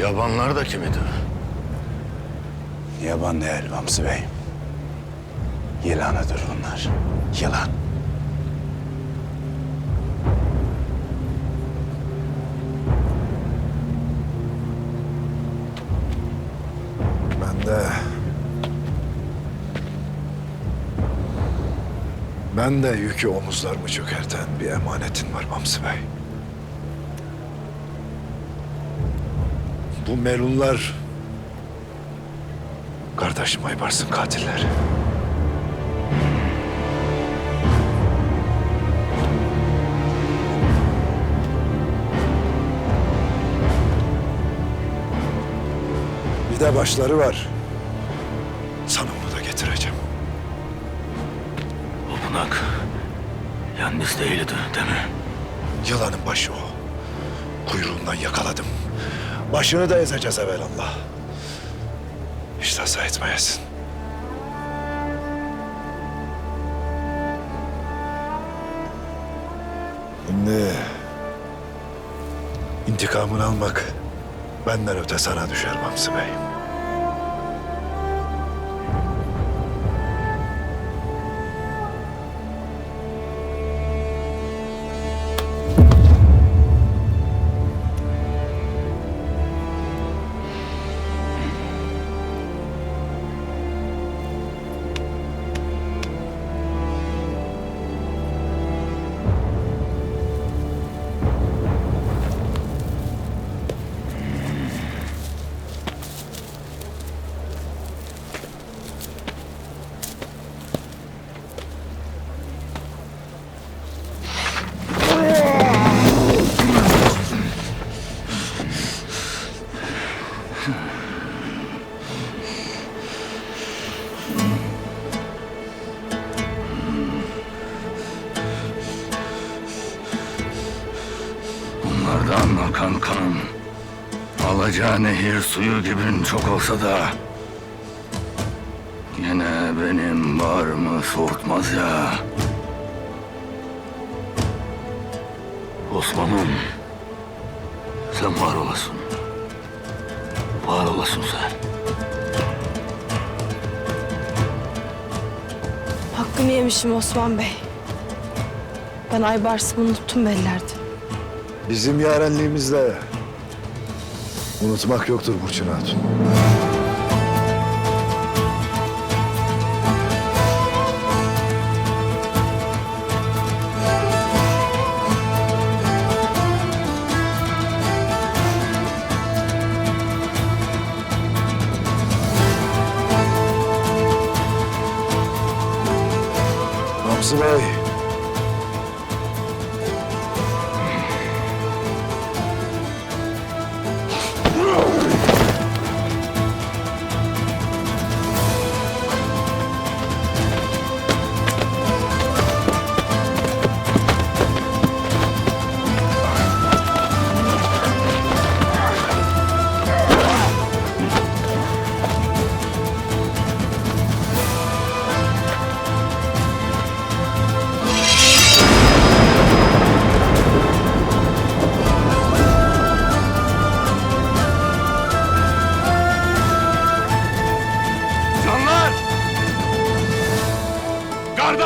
yabanlar da kim idi? Yaban değil Vamsı Bey. Yılanıdır bunlar. Yılan. Ben de... Ben de yükü omuzlarımı çökerten bir emanetin var Mamsı Bey. Bu melunlar... Kardeşim Aybars'ın katilleri. Bir de başları var. Sana onu da getireceğim. O bunak yalnız değildi değil mi? Yılanın başı o. Kuyruğundan yakaladım. Başını da ezeceğiz evvelallah. İştahsa etmeyesin. Şimdi intikamını almak benden öte sana düşer Mamsı Bey. Akan kanın alacağı nehir suyu gibi çok olsa da yine benim bağrımı soğutmaz ya. Osman'ım sen var olasın. Var olasın sen. Hakkımı yemişim Osman Bey. Ben Aybars'ımı unuttum bellerdi. Bizim yarenliğimizde unutmak yoktur Burçin Hatun. Bey.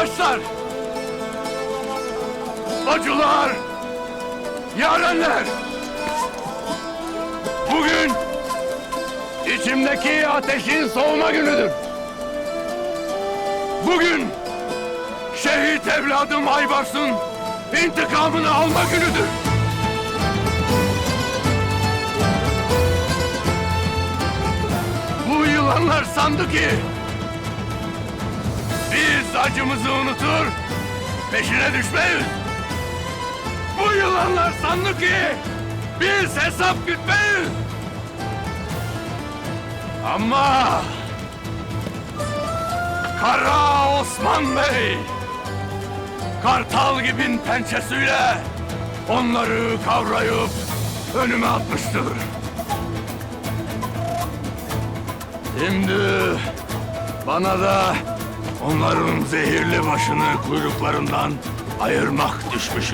Kardeşler! Bacılar! Yarenler! Bugün içimdeki ateşin soğuma günüdür. Bugün şehit evladım Aybars'ın intikamını alma günüdür. Bu yılanlar sandı ki acımızı unutur, peşine düşmeyiz. Bu yılanlar sandı ki biz hesap gütmeyiz. Ama Kara Osman Bey kartal gibi pençesiyle onları kavrayıp önüme atmıştır. Şimdi bana da onların zehirli başını kuyruklarından ayırmak düşmüş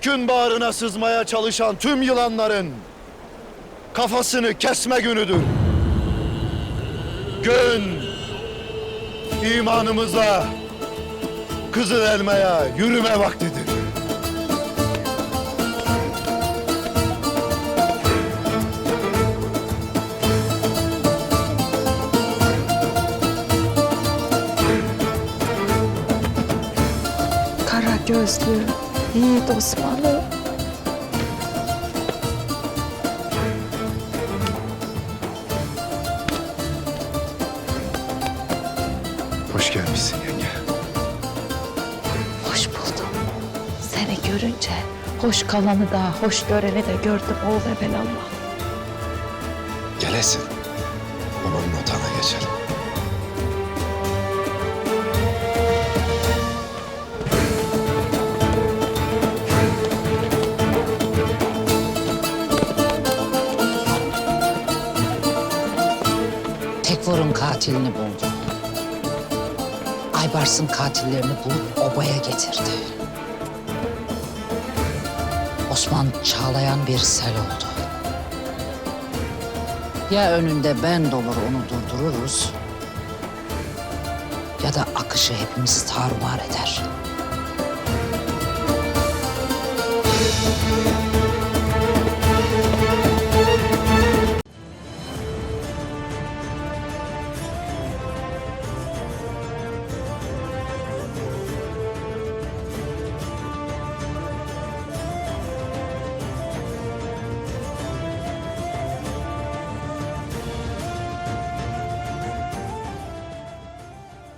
Türk'ün bağrına sızmaya çalışan tüm yılanların kafasını kesme günüdür. Gün imanımızla Kızıl Elma'ya yürüme vaktidir. Kara gözlü, yiğit Osmanlı. Hoş gelmişsin yenge. Hoş buldum. Seni görünce hoş kalanı da hoş göreni de gördüm oğul evelallah. Gelesin. Babamın otağına geçelim. Tekfur'un katilini buldu. Aybars'ın katillerini bulup obaya getirdi. Osman çağlayan bir sel oldu. Ya önünde ben dolur onu durdururuz ya da akışı hepimiz tarumar eder.